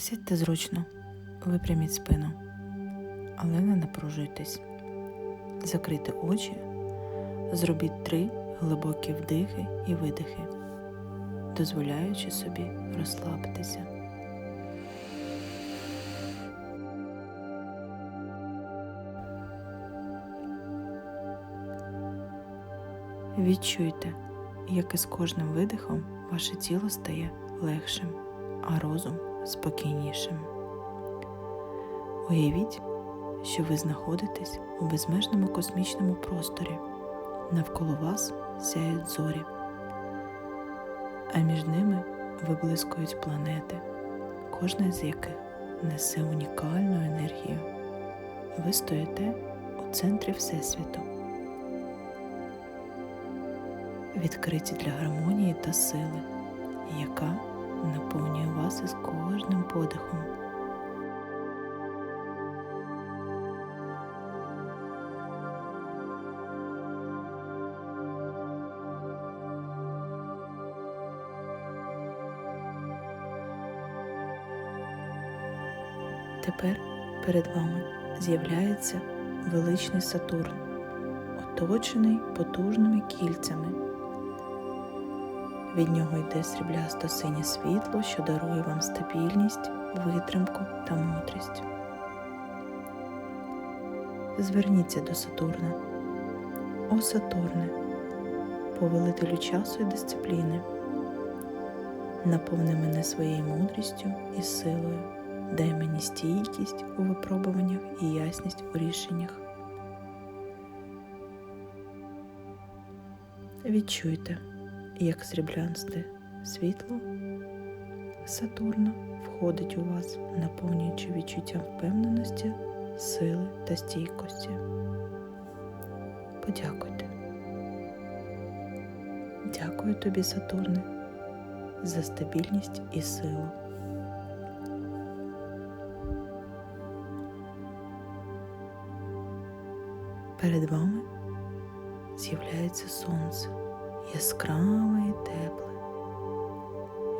Сядьте зручно, випряміть спину, але не напружуйтесь. Закрийте очі, зробіть три глибокі вдихи і видихи, дозволяючи собі розслабитися. Відчуйте, як із кожним видихом ваше тіло стає легшим, а розум спокійнішим. Уявіть, що ви знаходитесь у безмежному космічному просторі. Навколо вас сяють зорі, а між ними виблискують планети, кожна з яких несе унікальну енергію. Ви стоїте у центрі Всесвіту, відкриті для гармонії та сили, яка вас із кожним подихом. Тепер перед вами з'являється величний Сатурн, оточений потужними кільцями. Від нього йде сріблясто синє світло, що дарує вам стабільність, витримку та мудрість. Зверніться до Сатурна. О Сатурне, повелителю часу і дисципліни, наповни мене своєю мудрістю і силою. Дай мені стійкість у випробуваннях і ясність у рішеннях. Відчуйте, як сріблянсте світло Сатурна входить у вас, наповнюючи відчуттям впевненості, сили та стійкості. Подякуйте. Дякую тобі, Сатурне, за стабільність і силу. Перед вами з'являється сонце, яскраве і тепле.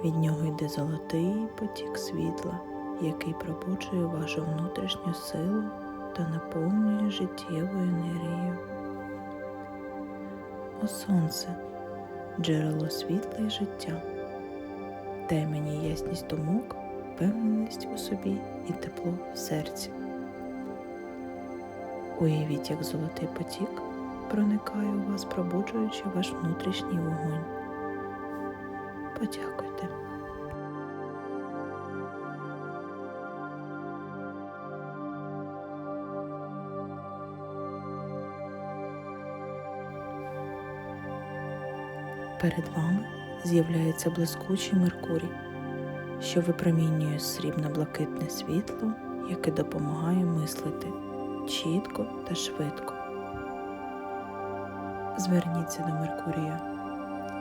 Від нього йде золотий потік світла, який пробуджує вашу внутрішню силу та наповнює життєвою енергією. О сонце, джерело світла і життя. Дай мені ясність думок, впевненість у собі і тепло в серці. Уявіть, як золотий потік проникає у вас, пробуджуючи ваш внутрішній вогонь. Подякуйте. Перед вами з'являється блискучий Меркурій, що випромінює срібно-блакитне світло, яке допомагає мислити чітко та швидко. Зверніться до Меркурія.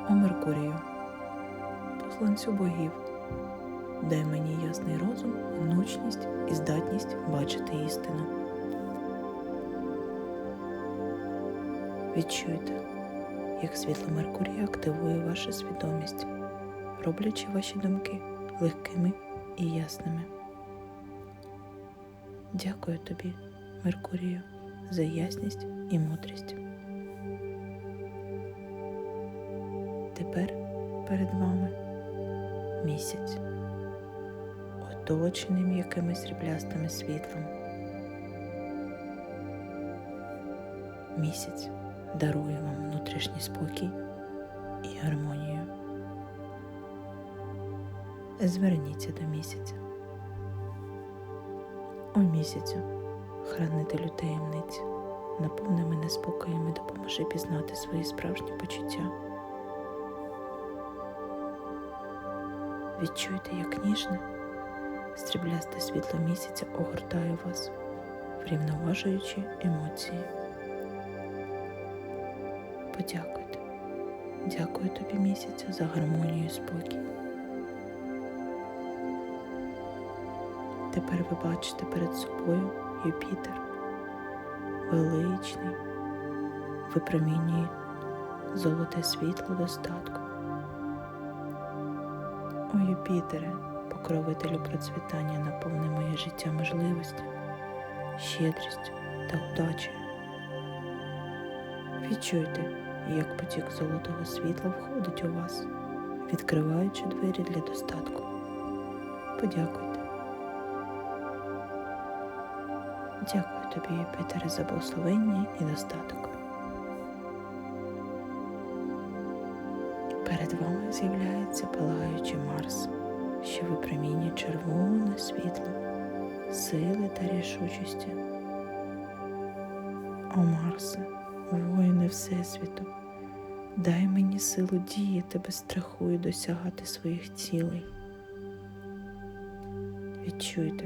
О Меркурію, посланцю богів, дай мені ясний розум, внучність і здатність бачити істину. Відчуйте, як світло Меркурія активує вашу свідомість, роблячи ваші думки легкими і ясними. Дякую тобі. Меркурію за ясність і мудрість. Тепер перед вами місяць, оточений м'якими сріблястими світлом. Місяць дарує вам внутрішній спокій і гармонію. Зверніться до місяця. О місяцю хранителю таємниць, наповни мене спокоєм і допоможи пізнати свої справжні почуття. Відчуйте, як ніжне, стріблясте світло місяця огортає вас, врівноважуючи емоції. Подякуйте, дякую тобі місяця за гармонію і спокій. Тепер ви бачите перед собою Юпітер, величний, випромінює золоте світло достатку. Юпітере, покровителю процвітання наповни моє життя можливості, щедрістю та удачею. Відчуйте, як потік золотого світла входить у вас, відкриваючи двері для достатку. Подякуйте. Дякую тобі, Юпітере, за благословення і достаток. Перед вами з'являється палаючий Марс, що випромінює червоне світло, сили та рішучості. О Марсе, воїни Всесвіту, дай мені силу діяти без страху і досягати своїх цілей. Відчуйте,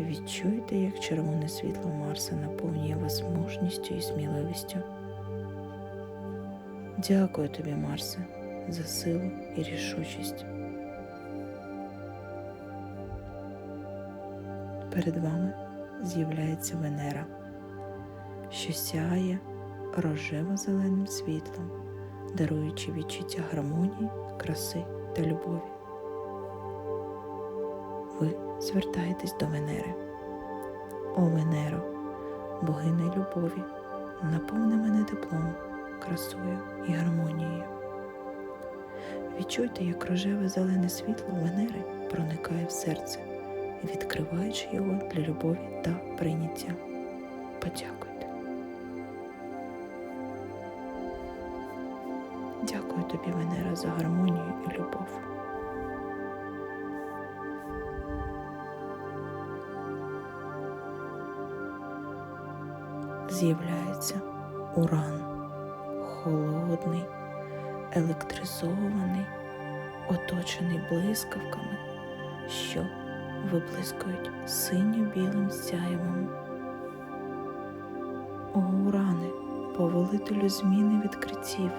відчуйте, як червоне світло Марса наповнює вас мужністю і сміливістю. Дякую тобі, Марсе, за силу і рішучість. Перед вами з'являється Венера, що сяє рожево-зеленим світлом, даруючи відчуття гармонії, краси та любові. Ви звертаєтесь до Венери. О Венеро, богиня любові, наповни мене теплом, красою і гармонією. Відчуйте, як рожеве зелене світло Венери проникає в серце, відкриваючи його для любові та прийняття. Подякуйте. Дякую тобі, Венера, за гармонію і любов. З'являється уран, холодний, електризований, оточений блискавками, що виблискують синьо-білим сяєвом. О, уране, повелителю зміни відкриттів,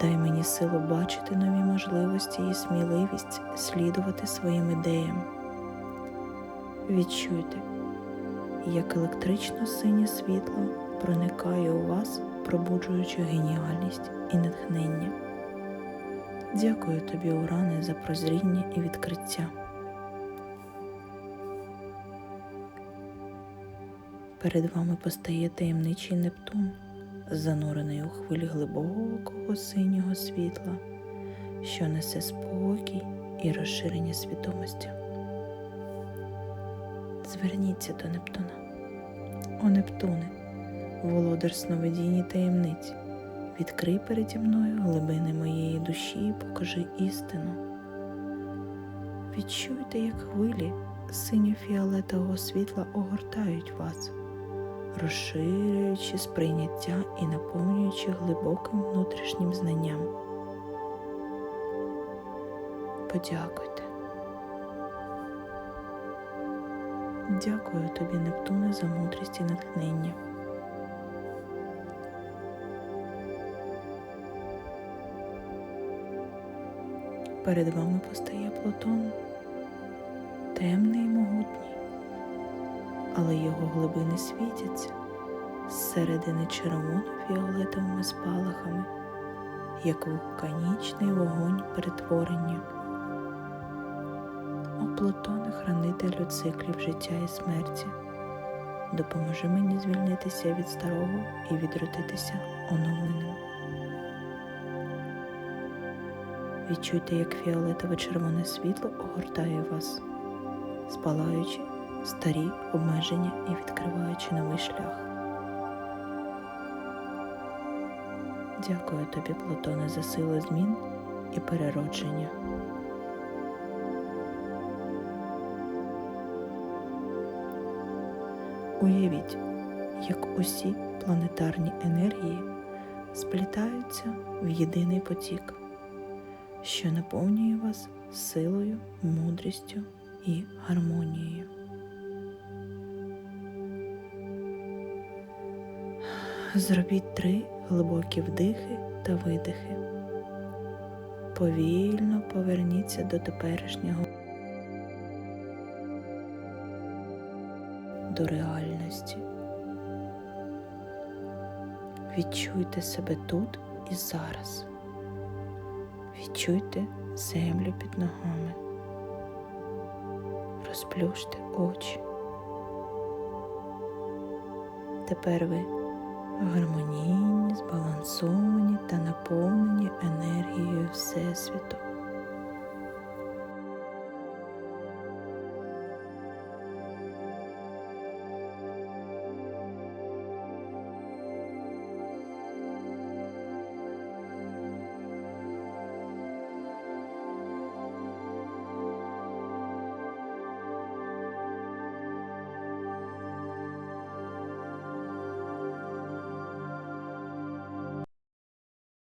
дай мені силу бачити нові можливості і сміливість слідувати своїм ідеям. Відчуйте, як електрично синє світло проникає у вас, пробуджуючи геніальність і натхнення. Дякую тобі, Уране, за прозріння і відкриття. Перед вами постає таємничий Нептун, занурений у хвилі глибокого синього світла, що несе спокій і розширення свідомості. Зверніться до Нептуна. О Нептуне, володар сновидінь таємниць, відкрий переді мною глибини моєї душі і покажи істину. Відчуйте, як хвилі синьо-фіолетового світла огортають вас, розширюючи сприйняття і наповнюючи глибоким внутрішнім знанням. Подякуйте. Дякую тобі, Нептуне, за мудрість і натхнення. Перед вами постає Плутон, темний і могутній, але його глибини світяться зсередини червоно-фіолетовими спалахами, як вулканічний вогонь перетворення. О Плутоне, хранителю циклів життя і смерті, допоможи мені звільнитися від старого і відродитися оновленим. Відчуйте, як фіолетове червоне світло огортає вас, спалаючи старі обмеження і відкриваючи новий шлях. Дякую тобі, Плутоне, за силу змін і переродження. Уявіть, як усі планетарні енергії сплітаються в єдиний потік, що наповнює вас силою, мудрістю і гармонією. Зробіть три глибокі вдихи та видихи. Повільно поверніться до теперішнього. до реальності. Відчуйте себе тут і зараз. Відчуйте землю під ногами, розплющте очі. Тепер ви гармонійні, збалансовані та наповнені енергією Всесвіту.